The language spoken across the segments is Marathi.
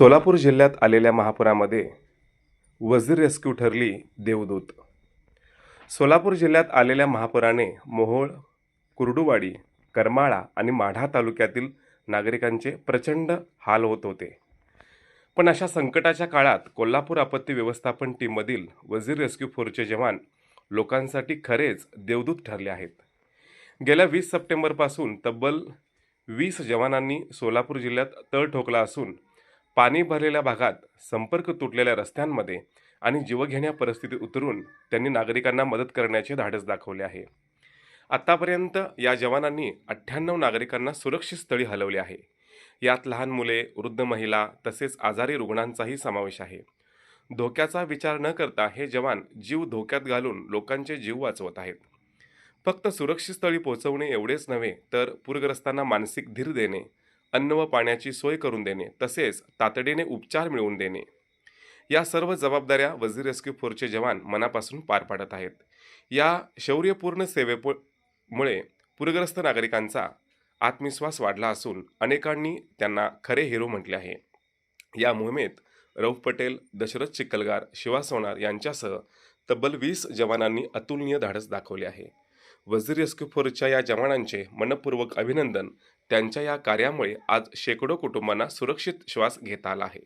सोलापूर जिल्ह्यात आलेल्या महापुरामध्ये वजीर रेस्क्यू ठरली देवदूत. सोलापूर जिल्ह्यात आलेल्या महापुराने मोहोळ कुर्डुवाडी करमाळा आणि माढा तालुक्यातील नागरिकांचे प्रचंड हाल होत होते. पण अशा संकटाच्या काळात कोल्हापूर आपत्ती व्यवस्थापन टीममधील वजीर रेस्क्यू फोर्सचे जवान लोकांसाठी खरेच देवदूत ठरले आहेत. गेल्या वीस सप्टेंबरपासून तब्बल वीस जवानांनी सोलापूर जिल्ह्यात तळ ठोकला असून पाणी भरलेल्या भागात संपर्क तुटलेल्या रस्त्यांमध्ये आणि जीवघेण्या परिस्थितीत उतरून त्यांनी नागरिकांना मदत करण्याचे धाडस दाखवले आहे. आत्तापर्यंत या जवानांनी अठ्ठ्याण्णव नागरिकांना सुरक्षित स्थळी हलवले आहे. यात लहान मुले वृद्ध महिला तसेच आजारी रुग्णांचाही समावेश आहे. धोक्याचा विचार न करता हे जवान जीव धोक्यात घालून लोकांचे जीव वाचवत आहेत. फक्त सुरक्षित स्थळी पोहोचवणे एवढेच नव्हे तर पूरग्रस्तांना मानसिक धीर देणे अन्न व पाण्याची सोय करून देणे तसेच तातडीने उपचार मिळवून देणे. या सर्व जबाबदाऱ्या वजीर रेस्क्यू फोर्सचे जवान मनापासून पार पाडत आहेत. या शौर्यपूर्ण सेवेपो मुळे पूरग्रस्त नागरिकांचा आत्मविश्वास वाढला असून अनेकांनी त्यांना खरे हिरो म्हटले आहे. या मोहिमेत रौफ पटेल दशरथ चिखलगार शिवा सोनार यांच्यासह तब्बल वीस जवानांनी अतुलनीय धाडस दाखवले आहे. वजीर रेस्क्यू फोर्सच्या या जवानांचे मनपूर्वक अभिनंदन. त्यांच्या या कार्यामुळे आज शेकडो कुटुंबांना सुरक्षित श्वास घेता आला आहे.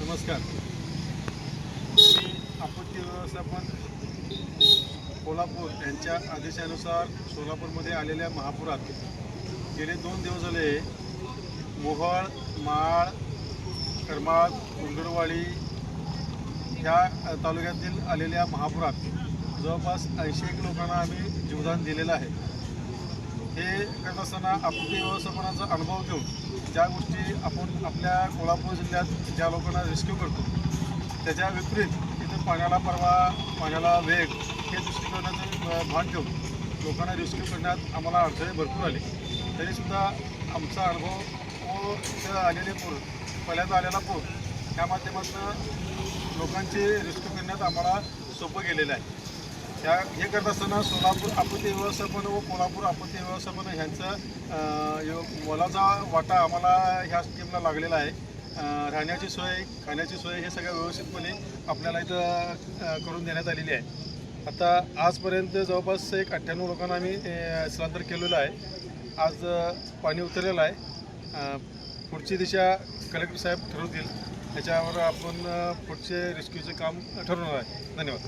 नमस्कार. आपत्ती व्यवस्थापन कोल्हापूर यांच्या आदेशानुसार सोलापूरमध्ये आलेल्या महापुरात गेले दोन दिवस झाले मोहळ माळ करमाळ कुंडुरवाडी ह्या तालुक्यातील आलेल्या महापुरात जवळपास ऐंशी एक लोकांना आम्ही जीवदान दिलेलं आहे. हे करत असताना आपत्ती व्यवस्थापनाचा अनुभव घेऊन ज्या गोष्टी आपण आपल्या कोल्हापूर जिल्ह्यात ज्या लोकांना रेस्क्यू करतो त्याच्या विपरीत इथे पाण्याला परवा पाण्याला वेग हे दृष्टिकोनाचं भान घेऊन लोकांना रेस्क्यू करण्यात आम्हाला अडचणी भरपूर आली. तरीसुद्धा आमचा अनुभव व इथं आलेले पूर पहिल्यांदा आलेला पूर ह्या माध्यमातून लोकांचे रेस्क्यू करण्यात आम्हाला सोपं गेलेलं आहे. त्या हे करत असताना सोलापूर आपत्ती व्यवस्थापन व कोल्हापूर आपत्ती व्यवस्थापन ह्यांचं यो- मोलाचा वाटा आम्हाला ह्या स्कीमला लागलेला आहे. राहण्याची सोय खाण्याची सोय हे सगळं व्यवस्थितपणे आपल्याला इथं करून देण्यात आलेली आहे. आता आजपर्यंत जवळपास एक अठ्ठ्याण्णव लोकांना आम्ही स्थलांतर केलेलं आहे. आज पाणी उतरलेलं आहे. पुढची दिशा कलेक्टर साहेब ठरवतील. त्याच्यावर आपण पुढचे रेस्क्यूचे काम ठरवणार आहे. धन्यवाद.